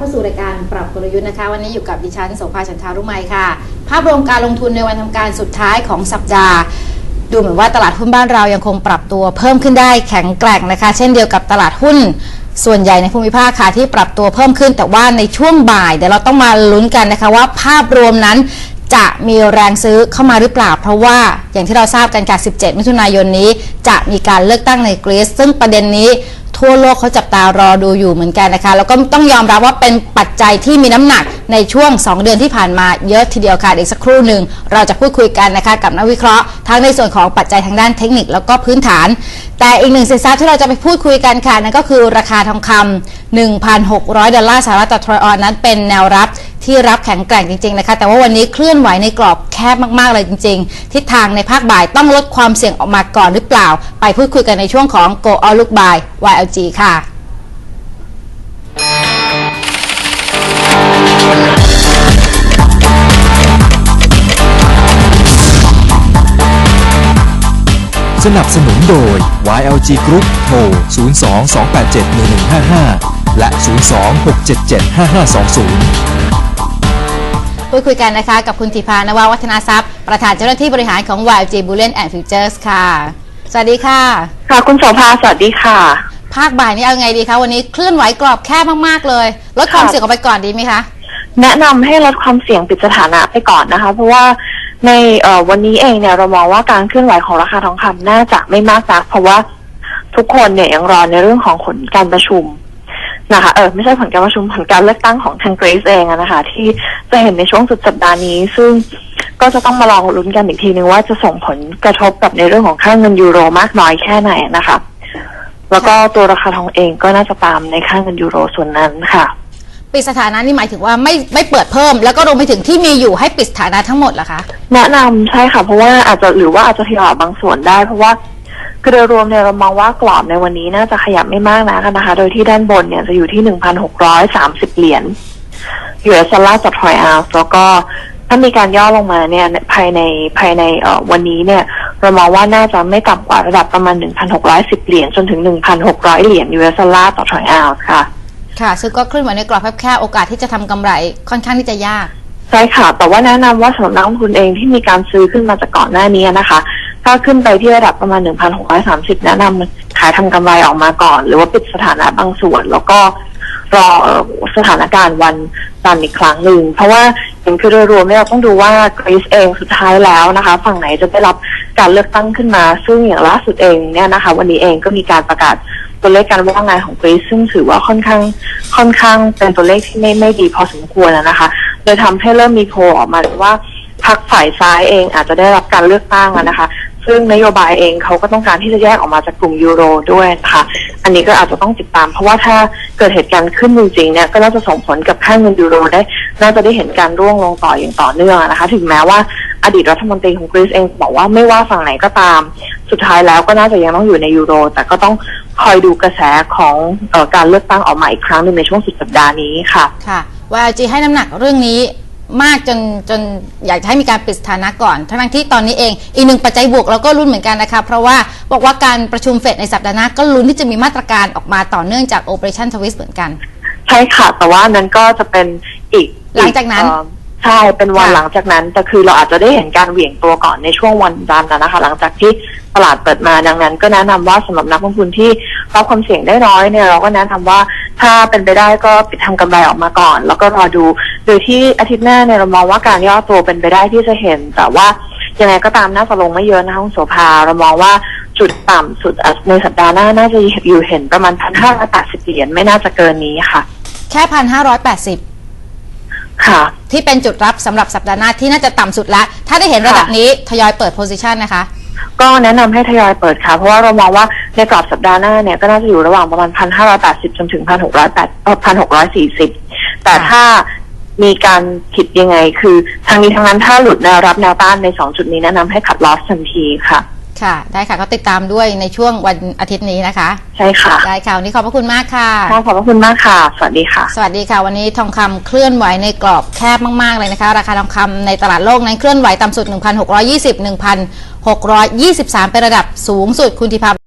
เข้าสู่รายการปรับกลยุทธ์นะคะ วันนี้อยู่กับดิฉันโสภาชันทารุไมยค่ะ ภาพรวมการลงทุนในวันทำการสุดท้ายของสัปดาห์ ดูเหมือนว่าตลาดหุ้นบ้านเรายังคงปรับตัวเพิ่มขึ้นได้แข็งแกร่งนะคะ เช่นเดียวกับตลาดหุ้นส่วนใหญ่ในภูมิภาคค่ะที่ปรับตัวเพิ่มขึ้น แต่ว่าในช่วงบ่ายเดี๋ยวเราต้องมาลุ้นกันนะคะว่าภาพรวมนั้นจะมีแรงซื้อเข้ามาหรือเปล่า เพราะว่าอย่างที่เราทราบกันค่ะ 17 มิถุนายนนี้ จะมีการเลือกตั้งในกรีซซึ่งประเด็นนี้ ทั่วโลกเขาจับตารอดูอยู่เหมือนกันนะคะ แล้วก็ต้องยอมรับว่าเป็นปัจจัยที่มีน้ำหนักในช่วง 2 เดือนที่ผ่านมาเยอะทีเดียวค่ะอีกสักครู่หนึ่งเราจะพูดคุยกันนะคะกับนักวิเคราะห์ทั้งในส่วนของปัจจัยทางด้านเทคนิคแล้วก็พื้นฐาน แต่อีกหนึ่งสินทรัพย์ที่เราจะไปพูดคุยกันค่ะนั่นก็คือราคาทองคำ1,600 ดอลลาร์สหรัฐต่อทรอยออนนั้นเป็นแนวรับ ที่รับแข็งแกร่งจริงๆนะคะ แต่ว่าวันนี้เคลื่อนไหวในกรอบแคบมากๆเลยจริง ๆ ทิศทางในภาคบ่ายต้องลดความเสี่ยงออกมาก่อนหรือเปล่า ไปพูดคุยกันในช่วงของ Go All Look Buy YLG ค่ะสนับสนุนโดย YLG Group โทร 02-287-1155 และ 02-677-5520 พูดคุยกันนะคะ กับคุณธิพานวาวัฒนาทรัพย์ ประธานเจ้าหน้าที่บริหารของ YLG Bullion and Futures ค่ะ สวัสดีค่ะ ค่ะ คุณโสภาสวัสดีค่ะ ภาคบ่ายนี้เอาไงดีคะวันนี้เคลื่อนไหวกรอบแคบมากๆเลยลดความค่ะเสี่ยงออกไปก่อนดีไหมคะแนะนำให้ลดความเสี่ยงปิดสถานะไปก่อนนะคะ เพราะว่าในเอ่อวันนี้เองเนี่ยเรามองว่าการเคลื่อนไหวของราคาทองคำน่าจะไม่มากนักเพราะว่าทุกคนเนี่ยยังรอในเรื่องของผลการประชุม นะคะเออไม่ใช่ผลการประชุมผลการเลือกตั้งของทางเกรซเองอะนะคะ ที่จะเห็นในช่วงสุดสัปดาห์นี้ ซึ่งก็จะต้องมาลองลุ้นกันอีกทีนึงว่าจะส่งผลกระทบกับในเรื่องของค่าเงินยูโรมากน้อยแค่ไหนนะคะ แล้วก็ตัวราคาทองเองก็น่าจะตามในค่าเงินยูโรส่วนนั้นค่ะ ปิดสถานะนี่หมายถึงว่าไม่ไม่เปิดเพิ่ม แล้วก็รวมไปถึงที่มีอยู่ให้ปิดสถานะทั้งหมดเหรอคะ แนะนำใช่ค่ะเพราะว่าอาจจะหรือว่าอาจจะทยอยออกบางส่วนได้ เพราะว่า คือโดยรวมเนี่ยเรามองว่ากรอบในวันนี้น่าจะขยับไม่มากนักนะคะ โดยที่ด้านบนเนี่ยจะอยู่ที่หนึ่งพันหกร้อยสามสิบเหรียญ US ดอลลาร์ต่อทรอยออนซ์แล้วก็ถ้ามีการย่อลงมาเนี่ยภายในภายในเอ่อวันนี้เนี่ยเรามองว่าน่าจะไม่ต่ำกว่าระดับประมาณ 1,610 เหรียญจนถึง 1,600 เหรียญ US ดอลลาร์ต่อทรอยออนซ์ค่ะ ค่ะซึ่งก็เคลื่อนไหวในกรอบแคบๆโอกาสที่จะทำกำไรค่อนข้างที่จะยากใช่ค่ะ แต่ว่าแนะนำว่าสำหรับนักลงทุนเองที่มีการซื้อขึ้นมาจากก่อนหน้านี้นะคะ ถ้าขึ้นไปที่ระดับประมาณ 1,630 แนะนำขายทำกำไรออกมาก่อน หรือว่าปิดสถานะบางส่วน แล้วก็รอสถานการณ์วันจันทร์อีกครั้งหนึ่ง เพราะว่าอย่างคือโดยรวมเราต้องดูว่ากรีซเองสุดท้ายแล้วนะคะ ฝั่งไหนจะได้รับการเลือกตั้งขึ้นมา ซึ่งอย่างล่าสุดเองเนี่ยนะคะ วันนี้เองก็มีการประกาศตัวเลขการว่างงานของกรีซซึ่งถือว่าค่อนข้างค่อนข้างเป็นตัวเลขที่ไม่ไม่ดีพอสมควรนะคะ โดยทำให้เริ่มมีโพลออกมาว่าพรรคฝ่ายซ้ายเองอาจจะได้รับการเลือกตั้งนะคะ ซึ่งนโยบายเองเขาก็ต้องการที่จะแยกออกมาจากกลุ่มยูโรด้วยนะคะอันนี้ก็อาจจะต้องติดตาม เพราะว่าถ้าเกิดเหตุการณ์ขึ้นจริงๆเนี่ยก็น่าจะส่งผลกับค่าเงินยูโรได้ น่าจะได้เห็นการร่วงลงต่ออย่างต่อเนื่องนะคะ ถึงแม้ว่าอดีตรัฐมนตรีของกรีซเองบอกว่าไม่ว่าฝั่งไหนก็ตาม สุดท้ายแล้วก็น่าจะยังต้องอยู่ในยูโร แต่ก็ต้องคอยดูกระแสของออการเลือกตั้งออกมาอีกครั้งหนึ่งในช่วงสุดสัปดาห์นี้ค่ะ ค่ะ YLG ให้น้ำหนักเรื่องนี้ มากจนจนอยากจะให้มีการปิดสถานะก่อน ทั้งๆที่ตอนนี้เองอีกหนึ่งปัจจัยบวกเราก็ลุ้นเหมือนกันนะคะ เพราะว่าบอกว่าการประชุมเฟดในสัปดาห์หน้าก็ลุ้นที่จะมีมาตรการออกมาต่อเนื่องจาก Operation Twist เหมือนกัน ใช่ค่ะ แต่ว่านั้นก็จะเป็นอีกหลังจากนั้นเอ่อใช่เป็นวันค่ะหลังจากนั้นแต่คือเราอาจจะได้เห็นการเหวี่ยงตัวก่อนในช่วงวันจันทร์นะคะ หลังจากที่ตลาดเปิดมาดังนั้น ก็แนะนำว่าสำหรับนักลงทุนที่รับความเสี่ยงได้น้อยเนี่ยเราก็แนะนำว่าถ้าเป็นไปได้ก็ปิดทำกำไรออกมาก่อน แล้วก็รอดู โดยที่อาทิตย์หน้าเนี่ยเรามองว่าการย่อตัวเป็นไปได้ที่จะเห็น แต่ว่ายังไงก็ตามน่าจะลงไม่เยอะนะคะคุณโสภาเรามองว่าจุดต่ำสุดในสัปดาห์หน้าน่าจะอยู่เห็นประมาณพันห้าร้อยแปดสิบเหรียญไม่น่าจะเกินนี้ค่ะ แค่พันห้าร้อยแปดสิบค่ะ ที่เป็นจุดรับสำหรับสัปดาห์หน้าที่น่าจะต่ำสุดละ ถ้าได้เห็นระดับนี้ทยอยเปิด position นะคะ ก็แนะนำให้ทยอยเปิดค่ะ เพราะว่าเรามองว่าในกรอบสัปดาห์หน้าเนี่ยก็น่าจะอยู่ระหว่างประมาณพันห้าร้อยแปดสิบจนถึงพันหกร้อยแปดพันหกร้อยสี่สิบแต่ถ้า มีการผิดยังไง คือทางนี้ทางนั้นถ้าหลุดแนวรับแนวต้านในสองจุดนี้แนะนำให้ขัดลอสทันทีค่ะ ค่ะ ได้ค่ะก็ติดตามด้วยในช่วงวันอาทิตย์นี้นะคะ ใช่ค่ะได้ค่ะวันนี้ขอบพระคุณมากค่ะ ค่ะขอบพระคุณมากค่ะ สวัสดีค่ะ สวัสดีค่ะ วันนี้ทองคำเคลื่อนไหวในกรอบแคบมาก ๆ เลยนะคะ ราคาทองคำในตลาดโลกนั้นเคลื่อนไหวต่ำสุด 1,620 1,623 เป็นระดับสูงสุดคุณธิพา